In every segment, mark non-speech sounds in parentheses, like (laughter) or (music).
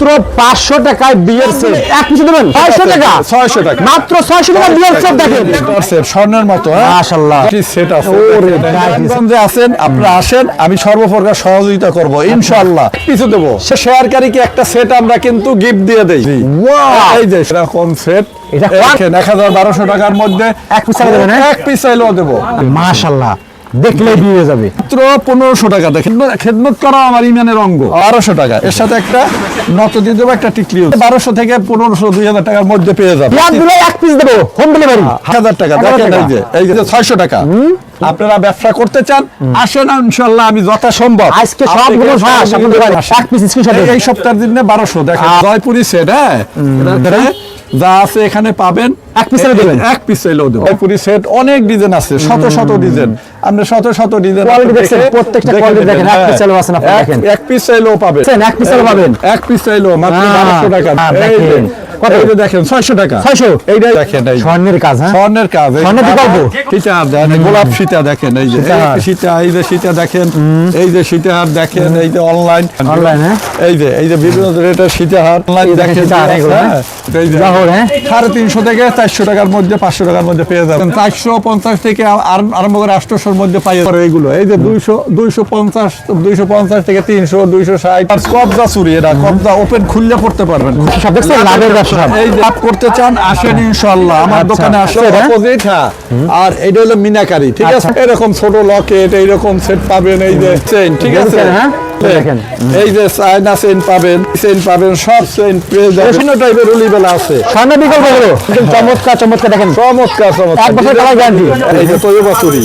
মাত্র পাঁচশো টাকায় বিয়ের সেট এক পিছু দেবেন? ছয়শো টাকা। ছয়শো টাকা। মাত্র ছয়শো টাকা বিয়ের সেট দেখেন। স্বর্ণের মতো হ্যাঁ? কি সেট আছে। গ্রামগঞ্জে আছেন আপনারা আসেন আমি সর্বপ্রকার সহযোগিতা করব ইনশাআল্লাহ। কিছু দেবো? সে শেয়ারকারীকে একটা সেট আমরা কিন্তু গিফট দিয়ে দেই। এই যে সেরকম সেট এটা এক হাজার বারোশো টাকার মধ্যে এক দেবেন, হ্যাঁ? এক পিস দেবো। মাশাল্লাহ দেখলেই বিয়ে যাবে। মাত্র পনেরোশো টাকা। দেখেন খেদমত করা আমার ইমানের অঙ্গ। বারোশো টাকা। এর সাথে একটা নত দিয়ে দেবো একটা টিকলি বারোশো থেকে পনেরোশো দুই হাজার টাকার মধ্যে পেয়ে যাবে। এক পিস দেবো হোম ডেলিভারি হাজার টাকা। দেখেন এই যে এই যে ছয়শো টাকা। আপনারা ব্যবসা করতে চান আসেন ইনশাল্লাহ আমি যথাসম্ভব। আজকে সবগুলো আপনাদের। পিস স্ক্রিনশট এই সপ্তাহের দিনে বারোশো। দেখেন জয়পুরি সেট হ্যাঁ? যা আছে এখানে পাবেন। এক দেবেন? এক পিস চাইলেও দেবো জয়পুরি সেট অনেক ডিজাইন আছে শত শত ডিজাইন আপনি শত শত ডিজাইন Quality দেখছেন? প্রত্যেকটা quality দেখেন, এক আছে না, দেখেন। এক পাবেন? এক পাবেন। এক মাত্র হ্যাঁ, বারোশো টাকা হ্যাঁ, এই যে, দেখেন। কত? যে দেখেন ছয়শো টাকা 600? এইটা দেখেন এই স্বর্ণের কাজ হ্যাঁ স্বর্ণের কাজ এই স্বর্ণের বিকল্প? সীতাহার দেখেন গোলাপ সীতা দেখেন এই যে সীতা এই যে সীতা দেখেন এই যে সীতাহার দেখেন এই যে অনলাইন Online, হ্যাঁ? এই যে এই যে বিভিন্ন রেটের সীতাহার অনলাইন দেখেন দেখেন হ্যাঁ, এই যে জহর, হ্যাঁ? সাড়ে তিনশো থেকে চারশো টাকার মধ্যে পাঁচশো টাকার মধ্যে পেয়ে যাবেন। চারশো পঞ্চাশ থেকে আর- আরম্ভ করে আটশোশোর মধ্যে পাই এইগুলো এই যে দুইশো দুইশো পঞ্চাশ দুইশো পঞ্চাশ থেকে তিনশো দুইশো ষাট। আর কবজা চুরি এটা কবজা ওপেন খুললে করতে পারবেন। লাভের ব্যবসা। এই যে লাভ করতে চান আসেন ইনশাল্লাহ আমার আচ্ছা, দোকানে আসেন। হ্যাঁ? অপোজিট হ্যাঁ। আর এইটা হলো মিনাকারি ঠিক আছে? আচ্ছা। এরকম ছোট লকেট এইরকম সেট পাবেন এই যে চেইন ঠিক আছে? হ্যাঁ? দেখেন। এই যে চায়না চেইন পাবেন চেইন পাবেন সব চেইন বিভিন্ন টাইপের উলিবেলা আছে। স্বর্ণের বিকল্প হলো। চমৎকার চমৎকার দেখেন। চমৎকার চমৎকার। এক বছর কালার গ্যারান্টি এই যে তৈবা চুরি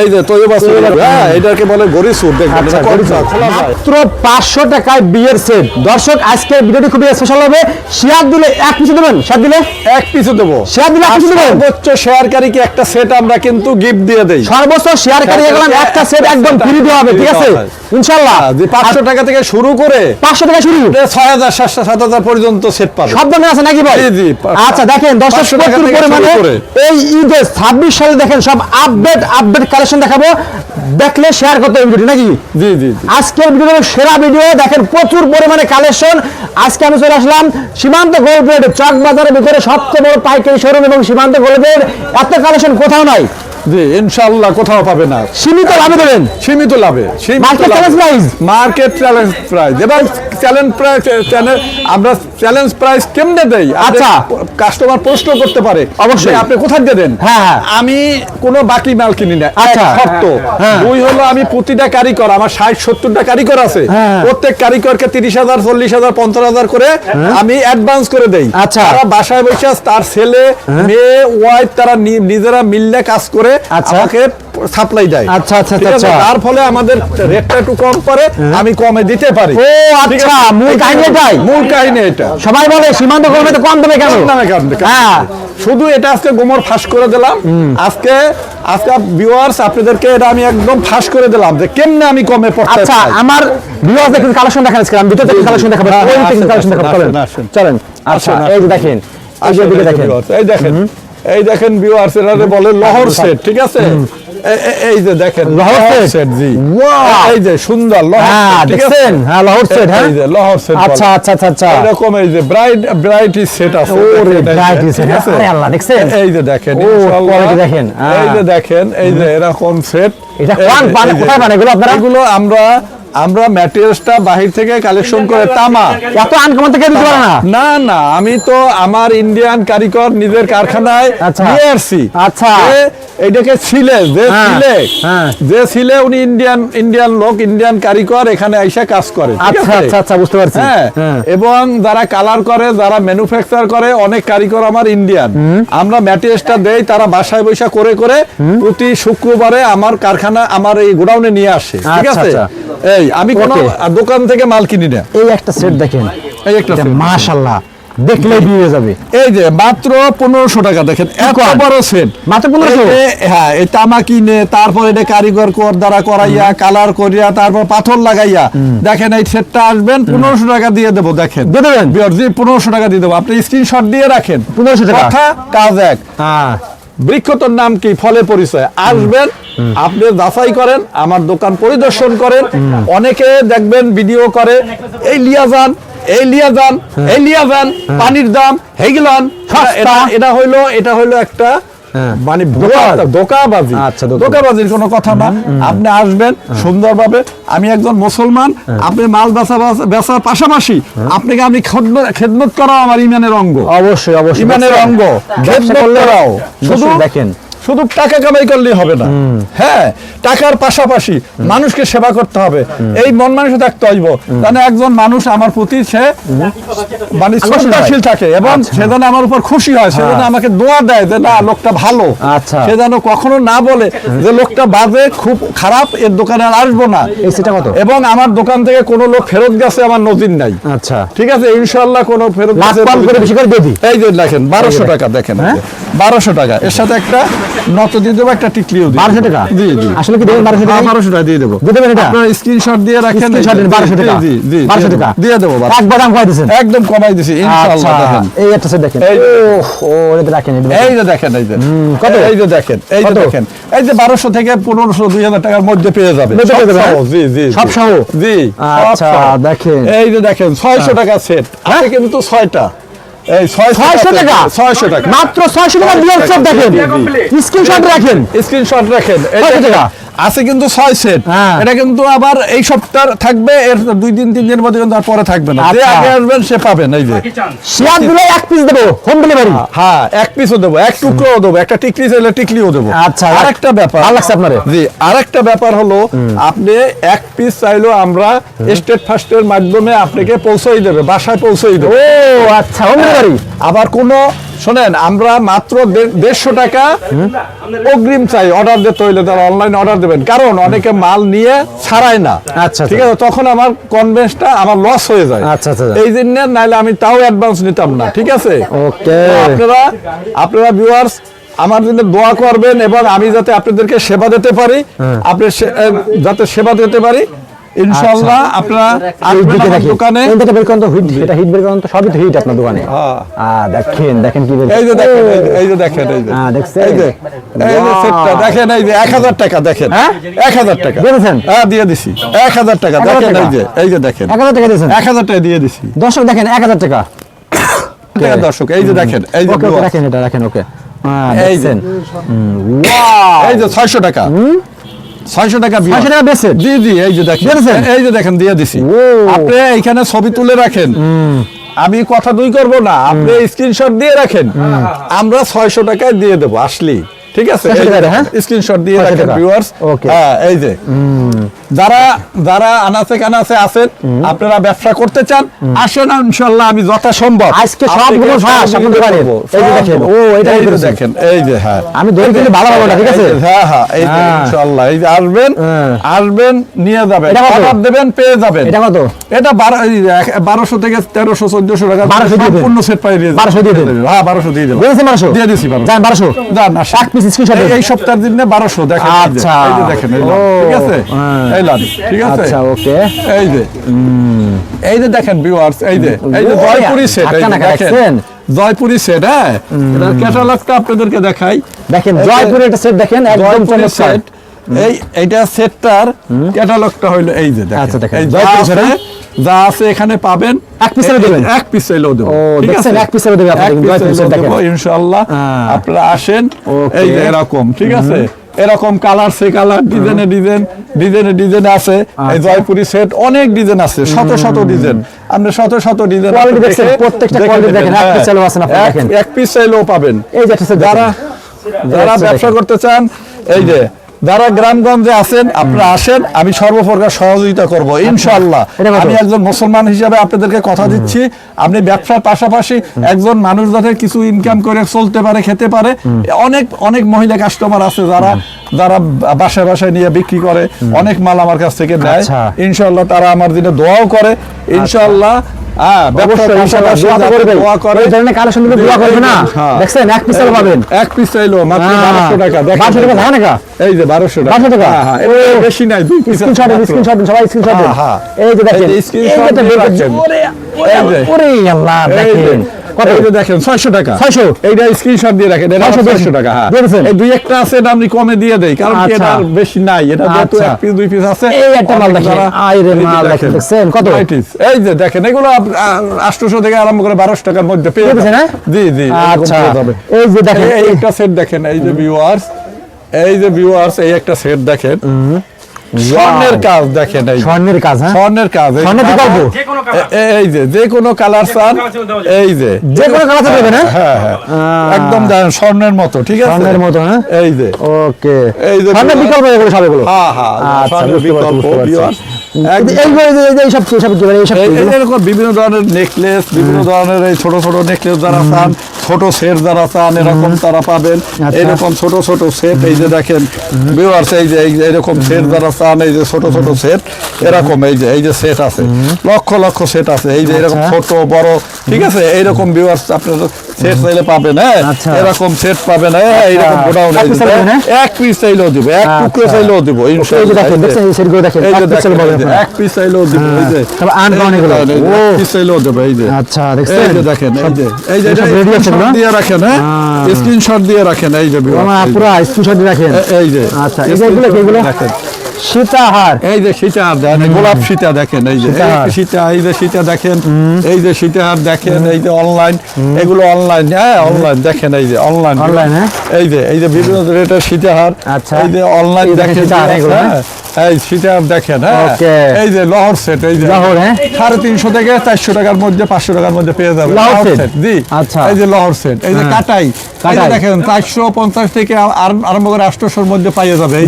এই যে তৈবা চুরি হ্যাঁ এটাকে বলে গরি সুর যায়। মাত্র পাঁচশো টাকায় বিয়ের সেট। দর্শক আজকের ভিডিওটি খুবই স্পেশাল হবে। শেয়ার দিলে এক পিছু দেবেন। শেয়ার দিলে? এক পিছু দেবো। শেয়ার দিলে এক পিছু দেবেন। সর্বোচ্চ শেয়ারকারীকে একটা সেট আমরা কিন্তু গিফট দিয়ে দেই। সর্বোচ্চ শেয়ার কারিয়ে একটা সেট একদম ফ্রি দেওয়া হবে ঠিক আছে? ইনশাল্লাহ যে টাকা থেকে শুরু করে পাঁচশো টাকা শুরু। ছয় হাজার সাতশো সাত হাজার পর্যন্ত সেট পাবে। সব ধরনের আছে নাকি ভাই? জি, জি, আচ্ছা দেখেন দর্শক 500 টাকা থেকে এই ঈদে সালে দেখেন সব আপডেট আপডেট কালেকশন দেখাবো। দেখলে শেয়ার করতে হবে নাকি? জি জি জি। আজকের ভিডিও সেরা ভিডিও দেখেন প্রচুর পরিমাণে কালেকশন আজকে আমি চলে আসলাম সীমান্ত গোল্ডের চক বাজারের ভিতরে সবচেয়ে বড় পাইকারি শোরুম এবং সীমান্ত গোল্ডের। এত কালেকশন কোথাও নাই। জি ইনশাল্লাহ কোথাও পাবে না সীমিত লাভে দেবেন সীমিত লাভে Market challenge price? Market challenge price এবার চ্যালেঞ্জ প্রাইস চ্যালেঞ্জ আমরা চ্যালেঞ্জ প্রাইস কেমনে দেই আচ্ছা। কাস্টমার প্রশ্ন করতে পারে অবশ্যই। আপনি কোথায় দিয়ে দেন হ্যাঁ, হ্যাঁ। আমি কোনো বাকি মাল কিনি না আচ্ছা। শর্ত হ্যাঁ। দুই হলো আমি প্রতিটা কারিগর আমার ষাট সত্তরটা কারিগর আছে হ্যাঁ। প্রত্যেক কারিগরকে তিরিশ হাজার চল্লিশ হাজার পঞ্চাশ হাজার করে আমি অ্যাডভান্স করে দেই আচ্ছা। তারা বাসায় বসে তার ছেলে মেয়ে ওয়াইফ তারা নিজেরা মিললে কাজ করে। আমাকে সাপ্লাই দেয়। আচ্ছা, আচ্ছা, আচ্ছা। তার ফলে আমাদের রেটটা একটু কম করে আমি কমে দিতে পারি। ও, আচ্ছা, মূল কাহিনী এটাই? মূল কাহিনী এটা। সবাই বলে সীমান্ত গোল্ডে তো কম দেবে কেন? দামে কারণ হ্যাঁ। শুধু এটা আজকে গোমর ফাঁস করে দিলাম। আজকে আজকে ভিউয়ার্স আপনাদেরকে এটা আমি একদম ফাঁস করে দিলাম যে কেমনে আমি কমে পড়তে আচ্ছা আমার ভিউয়ার্স দেখুন কালেকশন দেখান আজকে। আমি দুটো থেকে কালেকশন দেখাবো হ্যাঁ, কালেকশন দেখাবো চলেন। আচ্ছা এই দেখেন এই দেখেন। এই দেখেন। এই দেখেন ভিউয়ার্স এরা বলে লহর সেট ঠিক আছে? এই যে দেখেন লহর সেট জি। এই যে সুন্দর লহর হ্যাঁ ঠিক আছে? হ্যাঁ লহর সেট হ্যাঁ? এই যে লহর সেট আচ্ছা আচ্ছা আচ্ছা আচ্ছা। এরকম এই যে ব্রাইট ব্রাইট সেট আছে ওরে, দেখেন, এই যে, bright set, ঠিক আছে? আল্লাহ, দেখছেন? এই যে দেখেন ইনশাআল্লাহ। দেখেন, হ্যাঁ। এই যে দেখেন এই যে এরকম সেট এটা কোন পান কোথায় এগুলো আপনারা? এগুলো আমরা আমরা ম্যাটেরিয়ালসটা বাহির থেকে কালেকশন করে তামা। এত আনকমন থেকে দিতে পারে না। না না আমি তো আমার ইন্ডিয়ান কারিগর নিজের কারখানায় আচ্ছা। নিয়ে আসছি আচ্ছা। এটাকে ছিলে যে হ্যাঁ, ছিলে হ্যাঁ। যে ছিলে উনি ইন্ডিয়ান ইন্ডিয়ান লোক ইন্ডিয়ান কারিগর এখানে এসে কাজ করে আচ্ছা আচ্ছা আচ্ছা বুঝতে পারছি। হ্যাঁ হ্যাঁ। এবং যারা কালার করে যারা ম্যানুফ্যাকচার করে অনেক কারিগর আমার ইন্ডিয়ান আমরা ম্যাটেরিয়ালসটা দেই তারা বাসায় বৈশা করে করে প্রতি শুক্রবারে আমার কারখানা আমার এই গোডাউনে নিয়ে আসে ঠিক আচ্ছা, আছে? আচ্ছা। এই আমি কোনো দোকান থেকে মাল কিনি না। এই একটা সেট দেখেন। এই একটা set। মাশাআল্লাহ দেখলেই বিয়ে যাবে। এই যে মাত্র পনেরোশো টাকা দেখেন এত বড় সেট মাত্র 1500? হ্যাঁ এই তামা কিনে তারপর এটা কারিগর কর দ্বারা করাইয়া কালার করিয়া তারপর পাথর লাগাইয়া দেখেন এই সেটটা আসবেন পনেরোশো টাকা দিয়ে দেবো দেখেন। দিয়ে দেবেন? জি পনেরোশো টাকা দিয়ে দেবো। আপনি স্ক্রিনশট দিয়ে রাখেন। 1500 টাকা? কাজ এক। হ্যাঁ। বৃক্ষতর নাম কি ফলে পরিচয় আসবেন আপনি যাচাই করেন আমার দোকান পরিদর্শন করেন অনেকে দেখবেন ভিডিও করে এই লিয়া যান এই লিয়া যান এই লিয়া যান পানির দাম হেগিলান। এটা এটা হইল এটা হইল একটা। মানে দোকাবাজি। দোকাবাজির আচ্ছা। কোনো কথা না। আপনি আসবেন সুন্দরভাবে। আমি একজন মুসলমান আপনি মাল বেচা বেচার পাশাপাশি আপনাকে আমি খেদমত- করা আমার ইমানের অঙ্গ। অবশ্যই অবশ্যই। ইমানের অঙ্গ। খেদমত করাও। শুধু দেখেন। শুধু টাকা কামাই করলেই হবে না। হ্যাঁ টাকার পাশাপাশি মানুষকে সেবা করতে হবে। এই মন মানুষ থাকতে হইব। মানে একজন মানুষ আমার প্রতি সে মানে শ্রদ্ধাশীল থাকে এবং সে যেন আমার উপর খুশি হয় সে যেন আমাকে দোয়া দেয় যে না লোকটা ভালো। আচ্ছা। সে যেন কখনো না বলে যে লোকটা বাজে খুব খারাপ এর দোকানে আর আসব না। এবং আমার দোকান থেকে কোনো লোক ফেরত গেছে আমার নজির নাই। আচ্ছা। ঠিক আছে ইনশাল্লাহ কোনো ফেরত এই যে দেখেন বারোশো টাকা দেখেন হ্যাঁ? বারোশো টাকা। এর সাথে একটা নত দিয়ে দেবো একটা টিকলিও দিই বারোশো টাকা? জি জি। আসলে কি দেবেন বারোশো টাকা বারোশো টাকা দিয়ে দেবো। দেবেন এটা? আপনার স্ক্রিনশট দিয়ে রাখেন বারোশো টাকা। জি জি বারোশো টাকা? দিয়ে দেবো একবার দাম কমাই দিয়েছেন? একদম কমাই দিছি আচ্ছা। ইনশাআল্লাহ দেখেন। এই একটা দেখেন। এই ও এটা রাখেন এই দেখেন। যে দেখেন এই যে। কত? এই যে দেখেন এই যে দেখেন। এই যে বারোশো থেকে পনেরোশো দুই হাজার টাকার মধ্যে পেয়ে যাবে হ্যাঁ? জি জি সব সহ? জি আচ্ছা, দেখেন। এই যে দেখেন ছয়শো টাকা সেট আছে কিন্তু ছয়টা। এই ছয়শো ছয়শো টাকা। ছয়শো টাকা। মাত্র ছয়শো টাকা দিয়ে সেট দেখেন। স্ক্রিনশট রাখেন। স্ক্রিনশট রাখেন। এই কত দেখেন, টাকা? আছে কিন্তু ছয় সেট হ্যাঁ। এটা কিন্তু আবার এই সপ্তাহ থাকবে এর দুই দিন তিন দিনের মধ্যে কিন্তু আর পরে থাকবে না। যে আচ্ছা। আগে আসবেন সে পাবেন এই যে। শেয়ার দিলে এক পিস দেবো হোম ডেলিভারি হ্যাঁ এক পিসও দেবো এক টুকরোও দেবো একটা টিকলি চাইলে টিকলিও দেবো। আচ্ছা, আরেকটা ব্যাপার ভালো লাগছে আপনারে? জি আরেকটা ব্যাপার হলো আপনি এক পিস চাইলেও আমরা স্টেট ফার্স্টের মাধ্যমে আপনাকে পৌঁছাই দেবে বাসায় পৌঁছাই দেবে। ও আচ্ছা হোম ডেলিভারি আবার কোনো শোনেন আমরা মাত্র দেড়শো টাকা অগ্রিম চাই অর্ডার দিতে হইলে তারা অনলাইন অর্ডার দেবেন। কারণ অনেকে মাল নিয়ে ছাড়ায় না। আচ্ছা, ঠিক আছে তখন আমার কনভেন্সটা আমার লস হয়ে যায়। আচ্ছা, আচ্ছা। এই জন্য নাইলে আমি তাও অ্যাডভান্স নিতাম না ঠিক আছে? ওকে আপনারা আপনারা ভিউয়ার্স আমার জন্য দোয়া করবেন এবং আমি যাতে আপনাদেরকে সেবা দিতে পারি হ্যাঁ। আপনি যাতে সেবা দিতে পারি। ইনশাআল্লাহ আপনারা এই আসবেন দোকানে। এই দিকে বের তো হিট এটা হিট বের করেন তো সবই তো হিট আপনার দোকানে। হ্যাঁ। দেখেন দেখেন কি এই যে দেখেন এই যে- দেখেন এই যে। হ্যাঁ, দেখছেন? এই যে এই যে সেটটা দেখেন এই যে এক হাজার টাকা দেখেন। হ্যাঁ? এক হাজার টাকা। দিয়েছেন? হ্যাঁ দিয়ে দিছি। এক হাজার টাকা দেখেন এই যে এই যে দেখেন। এক হাজার টাকা দিয়েছেন? এক হাজার টাকা দিয়ে দিছি। দর্শক দেখেন এক হাজার টাকা। (coughs) দেখেন দর্শক এই যে দেখেন এই যে রাখেন এটা রাখেন ওকে। হ্যাঁ। দেখছেন? ওয়াও এই যে ছয়শো টাকা। ছয়শো টাকা ছয়শো টাকা বেছে জি জি এই যে দেখেন। দিয়ে এই যে দেখেন দিয়ে দিছি। আপনি এইখানে ছবি তুলে রাখেন। আমি কথা দুই করব না আপনি স্ক্রিনশট দিয়ে রাখেন। আমরা ছয়শো টাকায় দিয়ে দেবো আসলি ঠিক আছে? হ্যাঁ? স্ক্রিনশট দিয়ে রাখেন। ভিউয়ার্স. হ্যাঁ এই যে। যারা যারা আনাচে কানাচে আছেন আপনারা ব্যবসা করতে চান আসেন ইনশাআল্লাহ আমি যথাসম্ভব আজকে সবগুলো ফাঁস আপনার দোকানে। করব। এই যে দেখেন, ও, এটা এই দেখেন এই যে হ্যাঁ আমি ধরে কিন্তু ভালো ভালো না ঠিক আছে হ্যাঁ হ্যাঁ এই যে হ্যাঁ। ইনশাআল্লাহ এই যে আসবেন হ্যাঁ। আসবেন নিয়ে যাবেন? অর্ডার দেবেন পেয়ে যাবেন এটা কত এটা বারো- এই যে এক- বারোশো থেকে তেরোশো চোদ্দশো টাকা 1200 দিয়ে দেন। সম্পূর্ণ সেট পাই দিয়ে 1200 দিয়ে দেন। হ্যাঁ বারোশো দিয়ে দেবো দিয়েছেন বারোশো দিয়ে দিছি বারোশো যান বারোশো যান আসেন। এক পিস স্ক্রিনশট এই- সপ্তাহের দিনে বারোশো দেখেন আচ্ছা। এই যে দেখেন ঠিক আছে হ্যাঁ। এই লান ঠিক আছে? আচ্ছা ওকে। এই যে এই যে দেখেন ভিউয়ার্স এই যে এই যে জয়পুরি সেট এই ধাক্কা যে নাকা দেখেন জয়পুরি সেট হ্যাঁ? এটার ক্যাটালগটা আপনাদেরকে দেখাই। দেখেন এই একটা সেট দেখেন একদম চমৎকার। এই এইটা সেটটার ক্যাটালগটা হইল এই যে দেখেন। আচ্ছা, দেখেন। যা জয়পুরি আছে সেট, যা আছে এখানে পাবেন এক দেবেন? এক দেবো ঠিক আছে? এক দেবে আপনাদের ইনশাআল্লাহ। হ্যাঁ। আপনারা আসেন এই যে এরকম ঠিক আছে? এরকম কালার সে কালার ডিজাইনে ডিজাইন ডিজাইনে ডিজাইন আছে। এই আচ্ছা। জয়পুরি সেট অনেক ডিজাইন আছে শত শত ডিজাইন। আপনি শত শত ডিজাইন কোয়ালিটি দেখেন প্রত্যেকটা কোয়ালিটি দেখেন, এক পিস চাইলেও আছে না দেখেন। এক পিস চাইলেও পাবেন। এই যে যারা যারা ব্যবসা করতে চান এই যে যারা গ্রামগঞ্জে আছেন আপনারা আসেন আমি সর্বপ্রকার সহযোগিতা করব এটা কত? আমি একজন মুসলমান হিসাবে আপনাদেরকে কথা দিচ্ছি আপনি ব্যবসার পাশাপাশি একজন মানুষ যাতে কিছু ইনকাম করে চলতে পারে খেতে পারে অনেক অনেক মহিলা কাস্টমার আছে যারা যারা বাসায় বাসায় নিয়ে বিক্রি করে অনেক মাল আমার কাছ থেকে নেয়। আচ্ছা। ইনশাআল্লাহ তারা আমার দিনে দোয়াও করে হ্যাঁ করবে না? হ্যাঁ। হ্যাঁ। টাকা এই যে বারোশো টাকা 1200 টাকা? হ্যাঁ, হ্যাঁ, বেশি নাই দুই পিস স্ক্রিনশট স্ক্রিনশট সবাই স্ক্রিনশট হ্যাঁ। এই যে দেখেন এই যে screenshot এই যে দিয়ে দেখেন। ওরে এই যে। ওরে আল্লাহ দেখেন কত? দেখেন 600 টাকা 600 এইটা স্ক্রিনশট দিয়ে রাখেন এটা 600 600 টাকা হ্যাঁ এই দুই একটা আছে এটা আমি কমে দিয়ে দেই কারণ কি এটা। বেশি নাই এটা যেহেতু। এক পিস দুই পিস আছে এই একটা মাল দেখেন। যারা- রে মাল দেখেন, দেখছেন? কত? এই যে দেখেন এগুলো 800 থেকে আরম্ভ করে 1200 টাকার মধ্যে পেয়ে যাবেন জি জি আচ্ছা এই যে দেখেন এই একটা সেট দেখেন এই যে ভিউয়ার্স এই যে ভিউয়ার্স এই একটা সেট দেখেন। স্বর্ণের কাজ দেখেন এই স্বর্ণের কাজ হ্যাঁ? স্বর্ণের কাজ এই স্বর্ণের কালার- বিকল্প? যে কোনো কালার। এ- এই যে যে কোনো কালার চান এই যে। যে কোনো কালার না হ্যাঁ? হ্যাঁ একদম জানেন স্বর্ণের মতো ঠিক আছে? স্বর্ণের মতো হ্যাঁ? এই যে। ওকে এই যে স্বর্ণের বিকল্প এগুলো সব এগুলো? হ্যাঁ হ্যাঁ আচ্ছা স্বর্ণের বিকল্প বিভিন্ন ধরনের নেকলেস বিভিন্ন ধরনের এই ছোট ছোট নেকলেস যারা চান ছোট সেট যারা চান এরকম তারা পাবেন। আচ্ছা। এরকম ছোট ছোট সেট এই যে দেখেন ভিউয়ার্স এই যে এই যে এরকম সেট যারা চান এই যে ছোট ছোট সেট এরকম এই যে এই যে সেট আছে। লক্ষ লক্ষ সেট আছে। এই যে এরকম আচ্ছা। ছোট বড় ঠিক আছে? এইরকম ভিউয়ার্স আপনার সেট চাইলে পাবেন হ্যাঁ আচ্ছা। এরকম সেট পাবেন হ্যাঁ এইরকম গোডাউন এক পিস চাইলেও দিব এক টুকরো আচ্ছা। চাইলেও দিব এক পিস চাইলেও দিব এই যে। পিস চাইলেও দেবে এই যে। আচ্ছা এই যে দেখেন এই যে। এই যে? দিয়ে রাখেন হ্যাঁ? স্ক্রিনশট দিয়ে রাখেন এই যে। পুরো স্ক্রিনশট রাখেন। এই যে। আচ্ছা এগুলো এগুলো? দেখেন। সীতাহার। এই যে সীতাহার দেখেন গোলাপ সীতা দেখেন এই যে সীতা এই যে সীতা দেখেন এই যে সীতাহার দেখেন এই যে অনলাইন এগুলো অনলাইন হ্যাঁ অনলাইন দেখেন এই যে অনলাইন হ্যাঁ? এই যে এই যে বিভিন্ন রেটের সীতাহার আচ্ছা। এই যে অনলাইন দেখেন হ্যাঁ এই সীতাহার দেখেন হ্যাঁ এই যে লহর সেট এই যে লহর, হ্যাঁ? সাড়ে তিনশো থেকে চারশো টাকার মধ্যে পাঁচশো টাকার মধ্যে পেয়ে যাবে লহর set? জি আচ্ছা। এই যে লহর সেট এই যে হ্যাঁ। কাটাই। দেখেন চারশো পঞ্চাশ থেকে আরম্ভ করে আটশোশোর মধ্যে পাইয়ে যাবে এই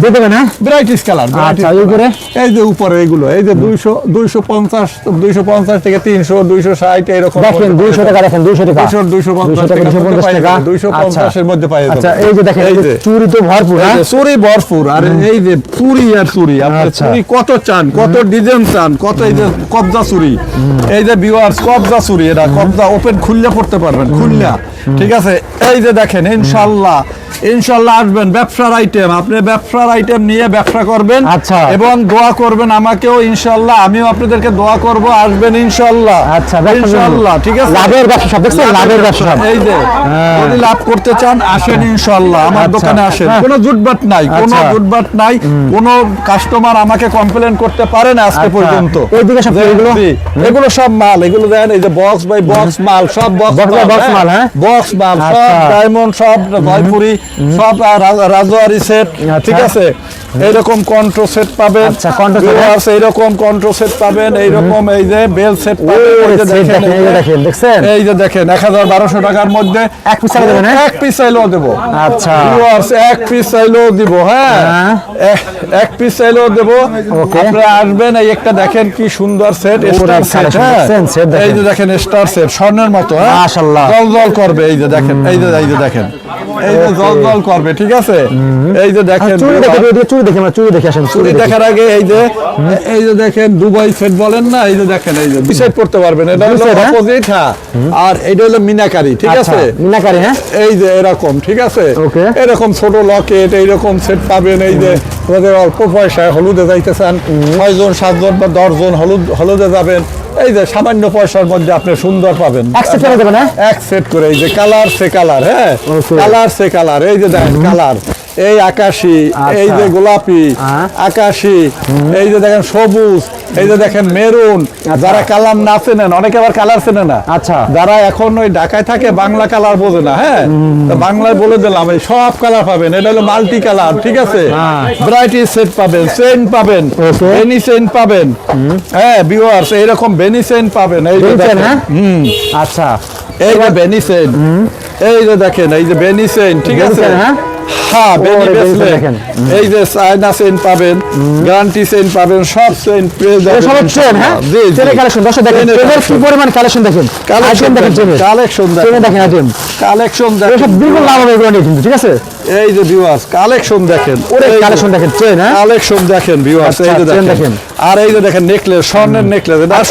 ভ্যারাইটিস কালার আচ্ছা এই যে উপরে এগুলো এই যে দুইশো দুইশো পঞ্চাশ দুইশো পঞ্চাশ থেকে তিনশো দুইশো ষাট এরকম দেখেন দুইশো টাকা দেখেন দুইশো টাকা দুইশো দুইশো পঞ্চাশ টাকা দুইশো আচ্ছা পঞ্চাশের মধ্যে পাই আচ্ছা এই যে দেখেন চুরি তো ভরপুর হ্যাঁ চুরি ভরপুর আর এই যে চুরি আর চুরি আপনি আচ্ছা। চুরি কত চান কত ডিজাইন চান কত এই যে কবজা চুরি। এই যে ভিউয়ার্স কবজা চুরি এটা কবজা ওপেন খুললে পড়তে পারবেন খুললা। ঠিক আছে? এই যে দেখেন ইনশাল্লাহ ইনশাল্লাহ আসবেন ব্যবসার আইটেম আপনি ব্যবসার আইটেম নিয়ে ব্যবসা করবেন আচ্ছা। এবং দোয়া করবেন আমাকেও ইনশাল্লাহ আমিও আপনাদেরকে দোয়া করব আসবেন ইনশাল্লাহ আচ্ছা, ঠিক আছে? লাভের ব্যবসা সব দেখছেন? লাভের ব্যবসা। এই যে হ্যাঁ। যদি লাভ করতে চান আসেন ইনশাল্লাহ আমার। দোকানে আসেন। হ্যাঁ। কোনো জুটবাট নাই কোনো। জুটবাট নাই কোনো কাস্টমার আমাকে কমপ্লেন করতে পারে না আজকে আচ্ছা। পর্যন্ত এইদিকে সব এগুলো? এগুলো সব মাল এগুলো দেখেন এই যে বক্স বাই বক্স মাল সব বক্স by box মাল, হ্যাঁ? বক্স মাল সব আচ্ছা। ডায়মন্ড সব জয়পুরি সব রাজওয়ারি সেট আচ্ছা। ঠিক আছে এইরকম কন্ট্রো সেট পাবেন আচ্ছা, set, হ্যাঁ? Viewers, এইরকম কন্ট্রো সেট পাবেন এইরকম এই যে বেল সেট পাবেন এই যে দেখেন এই যে দেখেন, দেখছেন? এই যে দেখেন এক হাজার বারোশো টাকার মধ্যে এক পিস চাইলে দেবেন? এক পিস চাইলেও দেবো আচ্ছা। Viewers, এক পিস চাইলেও দিব হ্যাঁ। এক- এক পিস দেবো আপনারা আসবেন এই একটা দেখেন কি সুন্দর সেট স্টার সেট হ্যাঁ। এই যে দেখেন স্টার সেট স্বর্ণের মতো হ্যাঁ মাশাআল্লাহ। জল জল করবে এই যে দেখেন এই যে এই যে দেখেন এই যে জল জল করবে ঠিক আছে এই যে দেখেন চুরি দেখে viewers, এদিকে চুরি দেখে আমরা চুরি দেখে আসেন চুরি দেখার আগে এই যে এই যে দেখেন দুবাই সেট বলেন না এই যে দেখেন এই যে ডিসাইড করতে পারবেন এটা হলো হ্যাঁ? অপোজিট হ্যাঁ আর এটা হলো মিনাকারি ঠিক আচ্ছা আছে মিনাকারি হ্যাঁ এই যে এরকম ঠিক আছে এরকম ছোট লকেট এইরকম সেট পাবেন এই যে অল্প পয়সায় হলুদে যাইতেছেন ছয়জন সাতজন বা দশজন হলুদ হলুদে যাবেন এই যে সামান্য পয়সার মধ্যে আপনি সুন্দর পাবেন। এক করে হ্যাঁ? এক সেট করে এই যে কালার সে কালার হ্যাঁ? কালার সে কালার এই যে দেখেন কালার। এই আকাশি এই আচ্ছা। যে গোলাপি। আকাশি এই যে দেখেন সবুজ এই যে দেখেন মেরুন যারা কালার না চেনেন অনেকে আবার কালার চেনে না আচ্ছা। যারা এখন ওই ঢাকায় থাকে বাংলা কালার বোঝে না হ্যাঁ বাংলায় বলে দিলাম এই সব কালার পাবেন এটা হলো মাল্টি কালার ঠিক আছে। ভ্যারাইটি সেট পাবেন সেন্ট পাবেন. বেনি সেন্ট পাবেন হ্যাঁ ভিউয়ার্স এইরকম বেনি সেন্ট পাবেন এই যে দেখেন। হ্যাঁ? হুম আচ্ছা এই যে বেনি সেন্ট এই যে দেখেন এই যে বেনি সেন্ট ঠিক আছে হ্যাঁ? হ্যাঁ বেনি দেখেন। এই যে চায়না পাবেন গ্যারান্টি পাবেন সব পেয়ে যাবেন। সব হ্যাঁ? জি কালেকশন দর্শক দেখেন কি পরিমাণ কালেকশন দেখেন? কালেকশন দেখেন কালেকশন দেখেন। আইটেম। কালেকশন দেখেন। দ্বিগুণ লাভ হবে এগুলো কিন্তু ঠিক আছে? এই যে ভিউয়ার্স কালেকশন দেখেন। ওরে কালেকশন দেখেন ট্রেন হ্যাঁ? কালেকশন দেখেন ভিউয়ার্স আচ্ছা, এই যে দেখেন। দেখেন। আর এই যে দেখেন নেকলেস স্বর্ণের নেকলেস এটা আর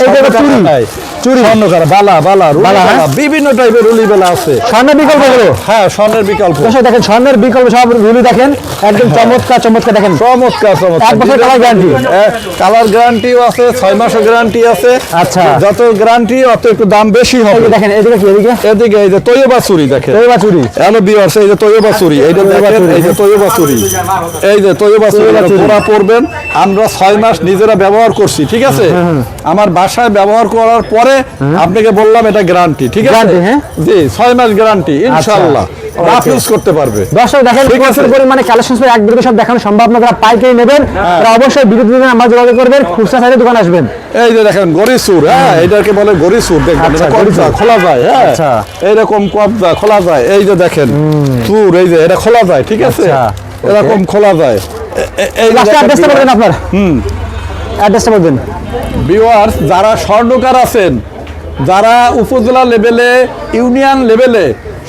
স্বর্ণ। চুরি। স্বর্ণকার বালা বালা বালা, হ্যাঁ? বিভিন্ন টাইপের রুলি বেলা আছে। স্বর্ণের বিকল্পগুলো হ্যাঁ স্বর্ণের বিকল্প। দেখেন স্বর্ণের বিকল্প সব রুলি দেখেন। একদম চমৎকার চমৎকার দেখেন। চমৎকার চমৎকার। এক বছর colour guarantee? কালার গ্যারান্টিও আছে ছয় মাসের গ্যারান্টি আছে। আচ্ছা। যত গ্যারান্টি অত একটু দাম বেশি হবে। দেখেন এদিকে কি এদিকে? এদিকে এই যে তৈয়বা চুরি চুরি। বিয়ার্স এই যে তৈয়বা চুরি। এই যে তৈয়বা চুরি। এই যে চুরি তৈয়বা চুরি। পুরা পড়বেন আমরা ছয় মাস নিজেরা ব্যবহার করছি ঠিক আছে? আমার বাসায় ব্যবহার করার পরে আপনাকে বললাম এটা গ্যারান্টি ঠিক আছে? হ্যাঁ? জি ছয় মাস গ্যারান্টি ইনশাআল্লাহ। Okay. ইউজ করতে পারবে। দর্শক দেখেন পরিমাণে কালেকশন এক ভিডিও সব দেখানো সম্ভব না যারা পাইকারি নেবেন হ্যাঁ। তারা অবশ্যই বিদ্যুৎ দিনে আমরা যোগাযোগ করবেন খুচরা সাইডে দোকান আসবেন। এই যে দেখেন গরিসুর হ্যাঁ এটাকে বলে গরিসুর আচ্ছা, এটা কবজা খোলা যায় হ্যাঁ। আচ্ছা। এইরকম কবজা খোলা যায়। এই যে দেখেন চুর এই যে এটা খোলা যায় ঠিক আছে? আচ্ছা, এরকম খোলা যায়। এই অ্যাড্রেসটা বলবেন আপনার? হুম। অ্যাড্রেসটা বলবেন। ভিউয়ার্স যারা স্বর্ণকার আছেন, যারা উপজেলা লেভেলে, ইউনিয়ন লেভেলে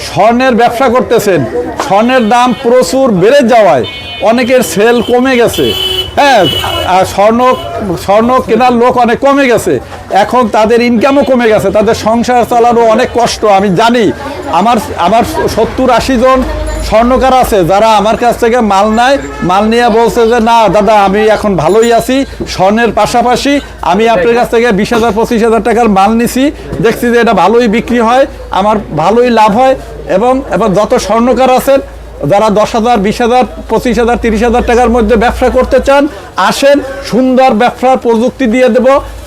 স্বর্ণের ব্যবসা করতেছেন, স্বর্ণের দাম প্রচুর বেড়ে যাওয়ায় অনেকের সেল কমে গেছে। হ্যাঁ আর স্বর্ণ স্বর্ণ কেনার লোক অনেক কমে গেছে। এখন তাদের ইনকামও কমে গেছে। তাদের সংসার চালানো অনেক কষ্ট, আমি জানি। আমার আমার সত্তর আশি জন স্বর্ণকার আছে, যারা আমার কাছ থেকে মাল নেয়। মাল নিয়ে বলছে যে, না, দাদা, আমি এখন ভালোই আছি। স্বর্ণের পাশাপাশি আমি আপনার কাছ থেকে বিশ হাজার, পঁচিশ হাজার টাকার মাল নিছি। দেখছি যে এটা ভালোই বিক্রি হয়, আমার ভালোই লাভ হয় এবং এবার যত স্বর্ণকার আছেন যারা দশ হাজার বিশ হাজার পঁচিশ হাজার তিরিশ হাজার টাকার মধ্যে ব্যবসা করতে চান আসেন সুন্দর ব্যবসার প্রযুক্তি দিয়ে দেব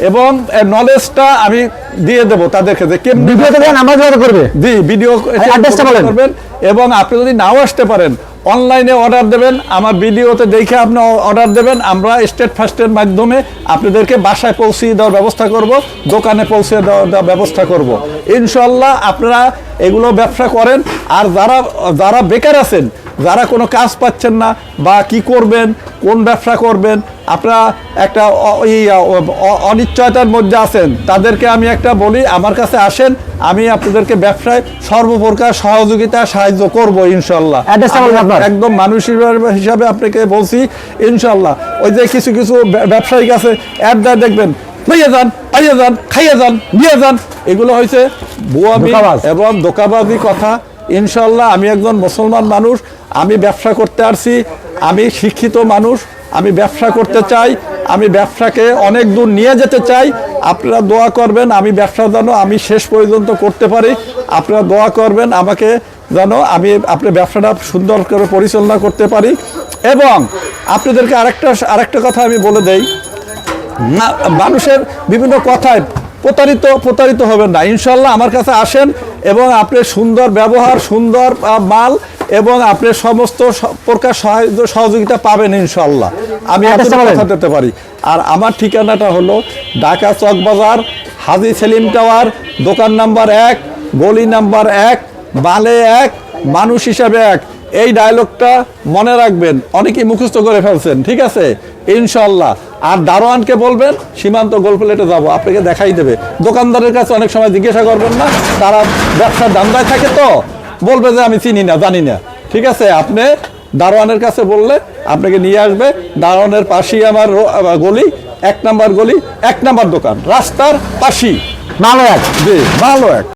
এবং নলেজটা আমি দিয়ে দেব তাদেরকে যে কেমনি আমরা করবে? জি ভিডিও করবেন এবং আপনি যদি নাও আসতে পারেন অনলাইনে অর্ডার দেবেন, আমার ভিডিওতে দেখে আপনি অর্ডার দেবেন, আমরা স্টেট ফার্স্টের মাধ্যমে আপনাদেরকে বাসায় পৌঁছিয়ে দেওয়ার ব্যবস্থা করব, দোকানে পৌঁছে দেওয়ার ব্যবস্থা করব। ইনশাল্লাহ আপনারা এগুলো ব্যবসা করেন, আর যারা যারা বেকার আছেন যারা কোনো কাজ পাচ্ছেন না বা কি করবেন কোন ব্যবসা করবেন আপনারা একটা অনিশ্চয়তার মধ্যে আছেন তাদেরকে আমি একটা বলি আমার কাছে আসেন আমি আপনাদেরকে ব্যবসায় সর্বপ্রকার সহযোগিতা সাহায্য করব ইনশাল্লাহ। একদম মানুষ হিসাবে আপনাকে বলছি ইনশাল্লাহ। ওই যে কিছু কিছু ব্য- ব্যবসায়িক আছে অ্যাড দেয় দেখবেন নিয়ে যান পাইয়ে যান খাইয়ে যান নিয়ে যান। এগুলো হয়েছে বুয়ামি এবং দোকাবাজি কথা। ইনশাল্লাহ আমি একজন মুসলমান মানুষ আমি ব্যবসা করতে আসছি, আমি শিক্ষিত মানুষ, আমি ব্যবসা করতে চাই, আমি ব্যবসাকে অনেক দূর নিয়ে যেতে চাই। আপনারা দোয়া করবেন, আমি ব্যবসা যেন আমি শেষ পর্যন্ত করতে পারি। আপনারা দোয়া করবেন আমাকে যেন আমি আপনার ব্যবসাটা সুন্দর করে পরিচালনা করতে পারি। এবং আপনাদেরকে আরেকটা আরেকটা কথা আমি বলে দেই। না- মানুষের বিভিন্ন কথায় প্রতারিত প্রতারিত হবেন না। ইনশাল্লাহ আমার কাছে আসেন এবং আপনার সুন্দর ব্যবহার, সুন্দর মাল এবং আপনার সমস্ত প্রকার সাহায্য সহযোগিতা পাবেন ইনশাল্লাহ আমি কথা দিতে পারি। আর আমার ঠিকানাটা হলো ঢাকা চকবাজার হাজি সেলিম টাওয়ার দোকান নাম্বার এক গলি নাম্বার এক বালে এক মানুষ হিসাবে এক। এই ডায়লগটা মনে রাখবেন অনেকেই মুখস্থ করে ফেলছেন ঠিক আছে? ইনশাল্লাহ আর দারোয়ানকে বলবেন সীমান্ত গোলপ্লেটে যাব আপনাকে দেখাই দেবে। দোকানদারের কাছে অনেক সময় জিজ্ঞাসা করবেন না তারা ব্যবসার দান্দায় থাকে তো? বলবে যে আমি চিনি না জানি না। ঠিক আছে? আপনি দারোয়ানের কাছে বললে আপনাকে নিয়ে আসবে। দারোয়ানের পাশেই আমার গলি এক নাম্বার গলি এক নাম্বার দোকান রাস্তার পাশেই। ভালো এক। জি ভালো এক।